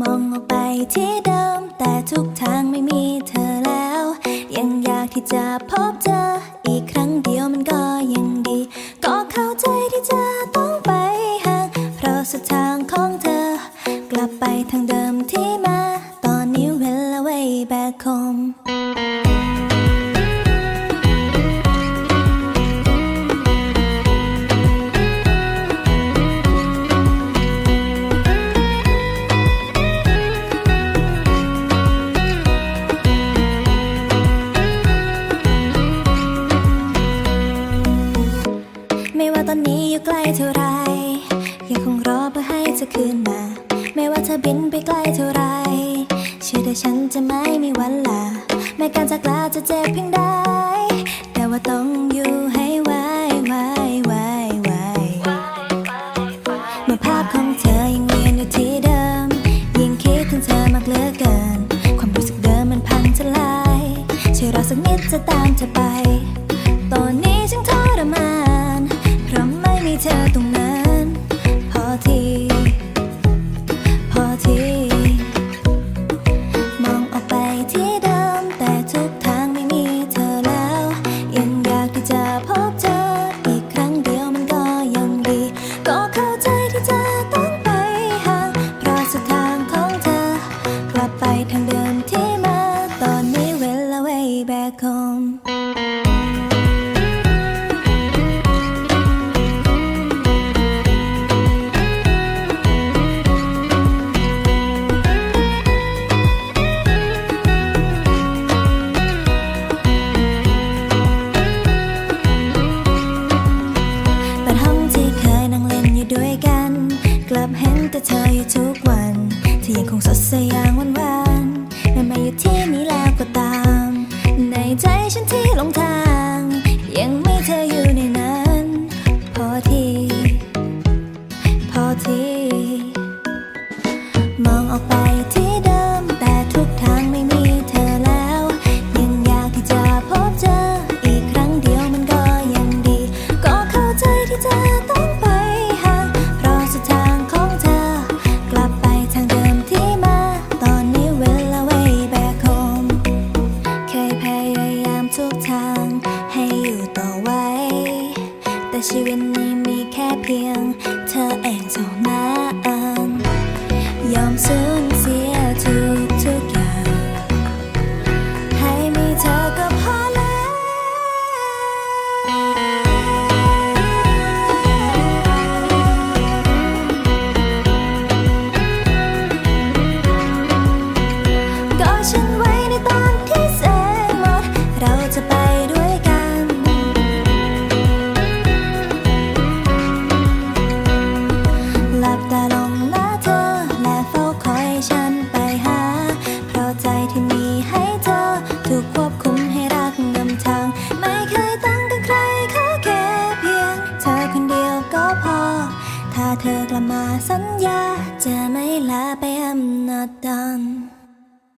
มองออกไปที่เดิม แต่ทุกทางไม่มีเธอแล้ว ยังอยากที่จะพบเจอ อีกครั้งเดียวมันก็ยังดี ก็เข้าใจที่จะต้องไปห่างเพราะสุดทางของเธอ กลับไปทางเดิมที่มา ตอนนี้อยู่ไกลเท่าไรยังคงรอเพื่อให้เธอคืนมา ไม่ว่าเธอบินไปไกลเท่าไร เชื่อได้ฉันจะไม่มีวันลาแม้การจากลาจะเจ็บเพียงใดแต่ว่าต้องอยู่ให้ไวไวไวไวเมื่อภาพของเธอยังเวียนอยู่ที่เดิม ยิ่งคิดถึงเธอมากเหลือเกิน ความรู้สึกเดิมมันพังทลายช่วยรอสักนิดจะตามเธอไป ตอนนี้ฉันทรมาน ไม่ ธอยังคงสดใสอย่างวันวานแม้มาอยู่ที่นี้แล้วก็ตาม ในใจฉันที่หลงทาง ยังไม่เธออยู่ในนั้น พอที พอที มองออกไปที่ แต่ชีวิตนี้มีแค่เพียง เธอเองเท่านั้นยอมสูญเสียทุกทุกอย่าง ให้มีเธอก็พอแล้ว เธอกลับมาสัญญา จะไม่ลาไปอำนาจดัน